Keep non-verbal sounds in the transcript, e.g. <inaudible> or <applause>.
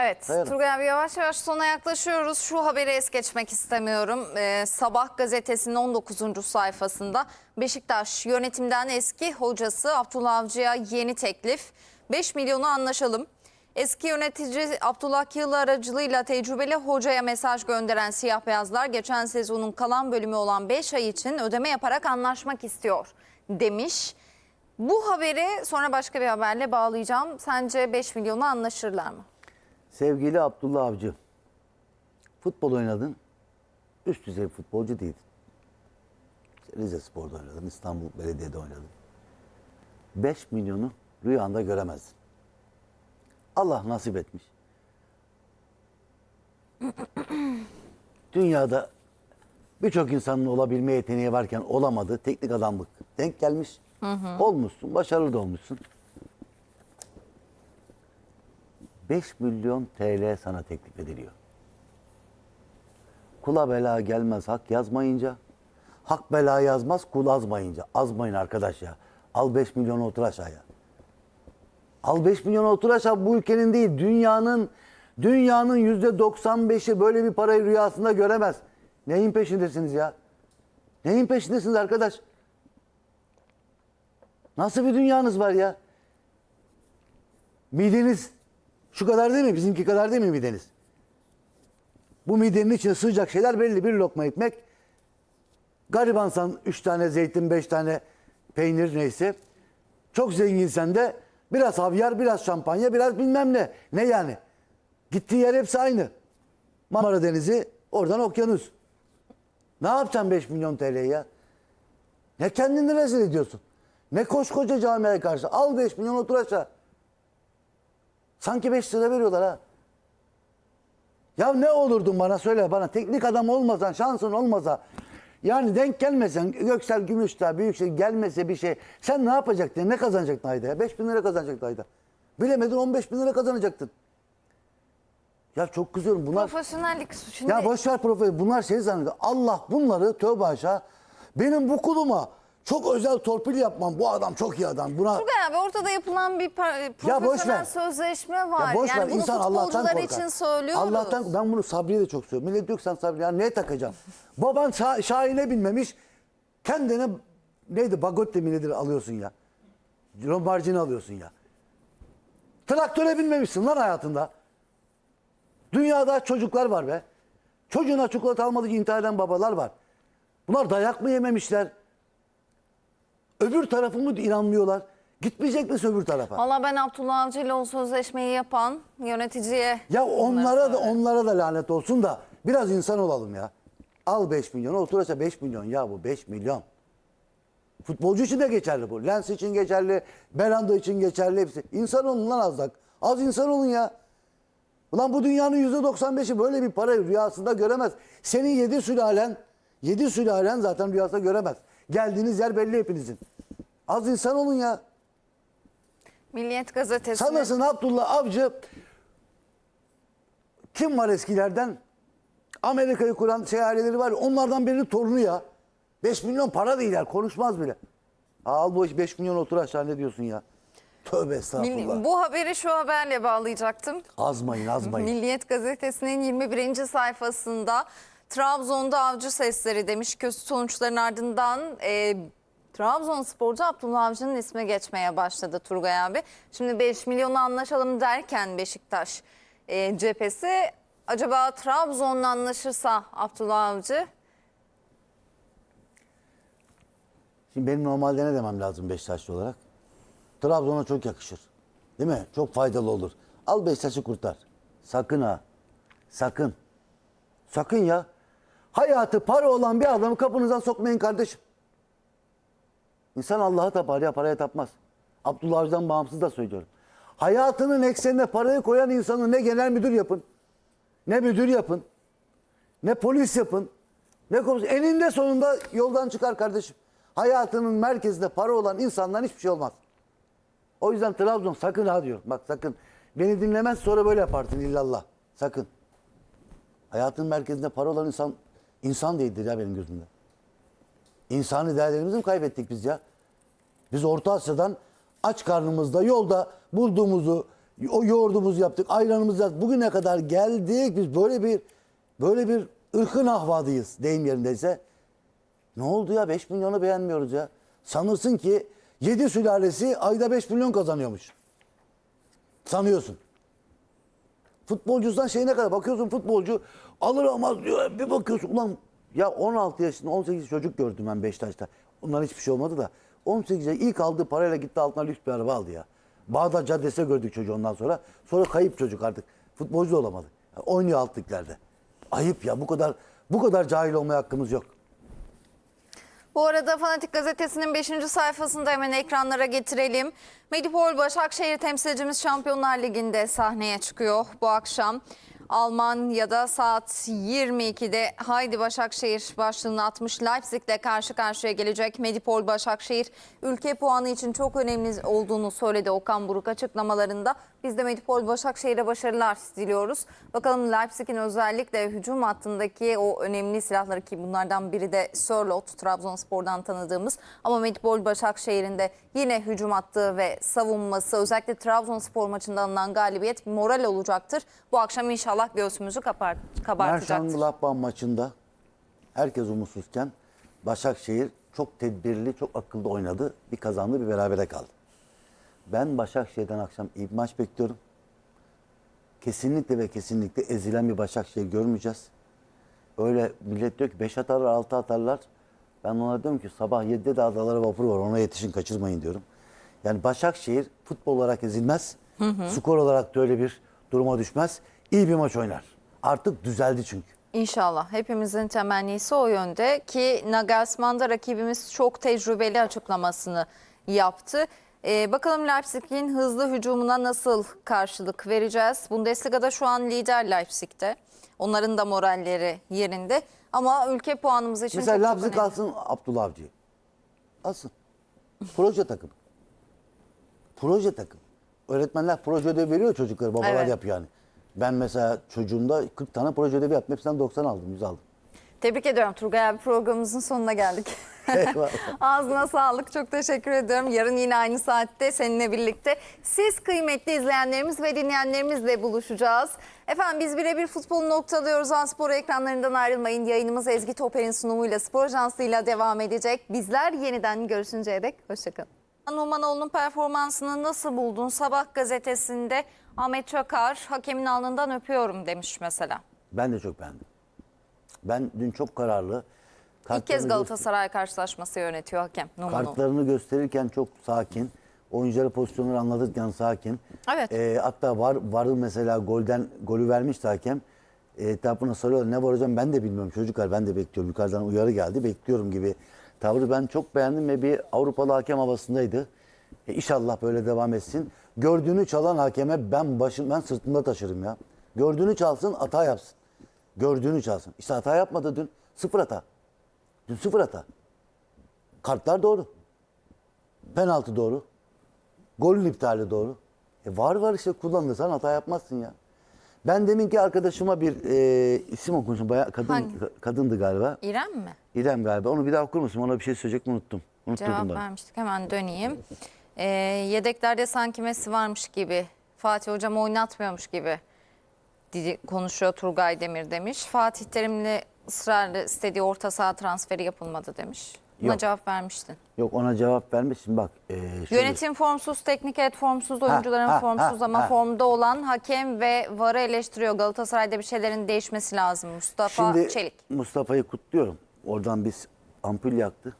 Evet, Dayanın. Turgay abi yavaş yavaş sona yaklaşıyoruz. Şu haberi es geçmek istemiyorum. Ee, Sabah gazetesinin 19. sayfasında Beşiktaş yönetimden eski hocası Abdullah Avcı'ya yeni teklif. 5 milyonu anlaşalım. Eski yönetici Abdullah Yıl aracılığıyla tecrübeli hocaya mesaj gönderen siyah beyazlar geçen sezonun kalan bölümü olan 5 ay için ödeme yaparak anlaşmak istiyor demiş. Bu haberi sonra başka bir haberle bağlayacağım. Sence 5 milyonu anlaşırlar mı? Sevgili Abdullah Avcı. Futbol oynadın. Üst düzey futbolcu değildin. İşte Rize Spor'da oynadın. İstanbul Belediye'de oynadın. 5 milyonu rüyanda göremezdin. Allah nasip etmiş. <clears throat> Dünyada birçok insanın olabilme yeteneği varken olamadı. Teknik adamlık denk gelmiş. Olmuşsun, başarılı da olmuşsun. 5 milyon TL sana teklif ediliyor. Kula bela gelmez hak yazmayınca. Hak bela yazmaz kul azmayınca. Azmayın arkadaş ya. Al 5 milyonu otur aşağıya. Al 5 milyonu otur aşağı bu ülkenin değil dünyanın dünyanın yüzde 95'i böyle bir parayı rüyasında göremez. Neyin peşindesiniz ya? Neyin peşindesiniz arkadaş? Nasıl bir dünyanız var ya? Mideniz şu kadar değil mi? Bizimki kadar değil mi mideniz? Bu midenin içine sığacak şeyler belli. Bir lokma ekmek. Garibansan üç tane zeytin, beş tane peynir neyse. Çok zenginsen de biraz havyar, biraz şampanya, biraz bilmem ne. Ne yani? Gittiği yer hepsi aynı. Marmara Denizi, oradan okyanus. Ne yapacaksın 5 milyon TL'yi ya? Ne kendini rezil ediyorsun? Ne koskoca camiye karşı? Al 5 milyon otur aşağı. Sanki 5 lira veriyorlar ha. Ya ne olurdun bana söyle bana. Teknik adam olmasan, şansın olmasa. Yani denk gelmesen, Göksel Gümüşdağ, Büyükşehir gelmese bir şey. Sen ne yapacaktın? Ne kazanacaktın ayda ya? 5 bin lira kazanacaktın ayda. Bilemedin 15 bin lira kazanacaktın. Ya çok kızıyorum. Bunlar Profesyonellik şimdi ya boş ver profesör. Bunlar şey zannediyor. Allah bunları tövbe aşağı. Benim bu kuluma çok özel torpil yapmam. Bu adam çok iyi adam. Buna Turgay abi ortada yapılan bir Ya boş profesyonel sözleşme var. ya boş yani ver bunu insan Allah'tan futbolcular korkar. için söylüyoruz. Allah'tan ben bunu Sabri'ye de çok söylüyorum. Millet diyor ki sen Sabri ya neye takacaksın? Baban şah, Şahin'e binmemiş. Kendine neydi Bagotte mi nedir alıyorsun ya. Lombardini alıyorsun ya. Traktöre binmemişsin lan hayatında. Dünyada çocuklar var be. Çocuğuna çikolata almadığı için intihar eden babalar var. Bunlar dayak mı yememişler? Öbür tarafı mı inanmıyorlar? Gitmeyecek misin öbür tarafa? Valla ben Abdullah Avcı ile o sözleşmeyi yapan yöneticiye... Ya onlara da onlara da lanet olsun da biraz insan olalım ya. Al 5 milyon, otur aşağı 5 milyon ya bu 5 milyon. Futbolcu için de geçerli bu. Lens için geçerli, Belanda için geçerli hepsi. İnsan olun lan az da. Az insan olun ya. Ulan bu dünyanın %95'i böyle bir para rüyasında göremez. Senin yedi sülalen, yedi sülalen zaten rüyasında göremez. Geldiğiniz yer belli hepinizin. Az insan olun ya. Milliyet gazetesi. Sanırsın Abdullah Avcı kim var eskilerden? Amerika'yı kuran şey aileleri var. Onlardan birinin torunu ya. 5 milyon para değiller. Konuşmaz bile. Al bu iş 5 milyon otur aşağı ne diyorsun ya? Tövbe estağfurullah. Bu haberi şu haberle bağlayacaktım. Azmayın azmayın. Milliyet gazetesinin 21. sayfasında Trabzon'da avcı sesleri demiş. Kötü sonuçların ardından e, Trabzonspor'da Abdullah Avcı'nın ismi geçmeye başladı Turgay abi. Şimdi 5 milyonu anlaşalım derken Beşiktaş e, cephesi acaba Trabzon'la anlaşırsa Abdullah Avcı Şimdi benim normalde ne demem lazım Beşiktaşlı olarak? Trabzon'a çok yakışır. Değil mi? Çok faydalı olur. Al Beşiktaş'ı kurtar. Sakın ha. Sakın. Sakın ya. Hayatı para olan bir adamı kapınızdan sokmayın kardeşim. İnsan Allah'a tapar ya paraya tapmaz. Abdullah Avcı'dan bağımsız da söylüyorum. Hayatının eksenine parayı koyan insanı ne genel müdür yapın, ne müdür yapın, ne polis yapın, ne komiser. Eninde sonunda yoldan çıkar kardeşim. Hayatının merkezinde para olan insandan hiçbir şey olmaz. O yüzden Trabzon sakın ha diyor. Bak sakın. Beni dinlemez sonra böyle yaparsın illallah. Sakın. Hayatın merkezinde para olan insan insan değildir ya benim gözümde. İnsani değerlerimizi mi kaybettik biz ya? Biz Orta Asya'dan aç karnımızda yolda bulduğumuzu O yoğurdumuzu yaptık, ayranımızı yaptık. Bugüne kadar geldik. Biz böyle bir böyle bir ırkın ahvadıyız deyim yerindeyse. Ne oldu ya 5 milyonu beğenmiyoruz ya. Sanırsın ki 7 sülalesi ayda 5 milyon kazanıyormuş. Sanıyorsun. Futbolcudan şeyine kadar bakıyorsun futbolcu alır almaz diyor. Bir bakıyorsun ulan ya 16 yaşında 18 çocuk gördüm ben Beşiktaş'ta. Onların hiçbir şey olmadı da 18 yaşında ilk aldığı parayla gitti altına lüks bir araba aldı ya. Bağdat Caddesi'ne gördük çocuğu ondan sonra. Sonra kayıp çocuk artık. Futbolcu da olamadı. Oynuyor alt liglerde. Ayıp ya bu kadar bu kadar cahil olmaya hakkımız yok. Bu arada Fanatik Gazetesi'nin 5. sayfasında hemen ekranlara getirelim. Medipol Başakşehir temsilcimiz Şampiyonlar Ligi'nde sahneye çıkıyor bu akşam. Almanya'da saat 22'de Haydi Başakşehir başlığını atmış Leipzig'le karşı karşıya gelecek. Medipol Başakşehir ülke puanı için çok önemli olduğunu söyledi Okan Buruk açıklamalarında. Biz de Medipol Başakşehir'e başarılar diliyoruz. Bakalım Leipzig'in özellikle hücum hattındaki o önemli silahları ki bunlardan biri de Sörloth, Trabzonspor'dan tanıdığımız. Ama Medipol Başakşehir'in de yine hücum hattı ve savunması özellikle Trabzonspor maçında alınan galibiyet moral olacaktır. Bu akşam inşallah göğsümüzü kapar, kabartacaktır. Mönchengladbach maçında herkes umutsuzken Başakşehir çok tedbirli, çok akıllı oynadı. Bir kazandı, bir berabere kaldı. Ben Başakşehir'den akşam iyi bir maç bekliyorum. Kesinlikle ve kesinlikle ezilen bir Başakşehir görmeyeceğiz. Öyle millet diyor ki 5 atarlar, 6 atarlar. Ben ona diyorum ki sabah 7'de de adalara vapur var ona yetişin kaçırmayın diyorum. Yani Başakşehir futbol olarak ezilmez. Skor olarak da öyle bir duruma düşmez. İyi bir maç oynar. Artık düzeldi çünkü. İnşallah. Hepimizin temennisi o yönde ki Nagelsmann rakibimiz çok tecrübeli açıklamasını yaptı. Ee, bakalım Leipzig'in hızlı hücumuna nasıl karşılık vereceğiz? Bundesliga'da şu an lider Leipzig'te. Onların da moralleri yerinde. Ama ülke puanımız için Mesela çok, Leipzig önemli. alsın Abdullah Avcı'yı. Alsın. Proje takım. Proje takım. Öğretmenler proje ödevi veriyor çocuklara. Babalar Evet. yapıyor yani. Ben mesela çocuğumda 40 tane proje ödevi yaptım. Hepsinden 90 aldım, 100 aldım. Tebrik ediyorum Turgay abi programımızın sonuna geldik. <laughs> Eyvallah. Ağzına sağlık. Çok teşekkür ediyorum. Yarın yine aynı saatte seninle birlikte siz kıymetli izleyenlerimiz ve dinleyenlerimizle buluşacağız. Efendim biz birebir futbolu noktalıyoruz. Anspor ekranlarından ayrılmayın. Yayınımız Ezgi Toper'in sunumuyla spor ajansıyla devam edecek. Bizler yeniden görüşünceye dek hoşçakalın. Numanoğlu'nun performansını nasıl buldun? Sabah gazetesinde Ahmet Çakar hakemin alnından öpüyorum demiş mesela. Ben de çok beğendim. Ben dün çok kararlı. İlk kez Galatasaray karşılaşması yönetiyor hakem Numanoğlu. Kartlarını gösterirken çok sakin. Oyunculara pozisyonları anlatırken sakin. Evet. Ee, hatta var varı mesela golden golü vermişti hakem. E, etrafına soruyorlar ne var hocam ben de bilmiyorum çocuklar ben de bekliyorum. Yukarıdan uyarı geldi bekliyorum gibi tavrı ben çok beğendim ve bir Avrupalı hakem havasındaydı. E, inşallah böyle devam etsin. Gördüğünü çalan hakeme ben başım ben sırtımda taşırım ya. Gördüğünü çalsın hata yapsın. Gördüğünü çalsın. İşte hata yapmadı dün. Sıfır hata. Dün sıfır hata. Kartlar doğru. Penaltı doğru. Golün iptali doğru. E var var işte kullanırsan hata yapmazsın ya. Ben deminki arkadaşıma bir e, isim okumuşum. Bayağı kadın, Hangi? kadındı galiba. İrem mi? İrem galiba. Onu bir daha okur musun? Ona bir şey söyleyecektim unuttum. Unutturdum Cevap bana. vermiştik. Hemen döneyim. Ee, yedeklerde sanki Messi varmış gibi. Fatih Hocam oynatmıyormuş gibi konuşuyor Turgay Demir demiş. Fatih Terim'le ısrarla istediği orta saha transferi yapılmadı demiş. Buna Yok. cevap vermiştin. Yok ona cevap vermişsin bak. E, şöyle- Yönetim formsuz, teknik heyet formsuz, oyuncuların ha, formsuz ha, ama ha. formda olan hakem ve VAR'ı eleştiriyor. Galatasaray'da bir şeylerin değişmesi lazım. Mustafa Şimdi Çelik. Mustafa'yı kutluyorum. Oradan biz ampul yaktı.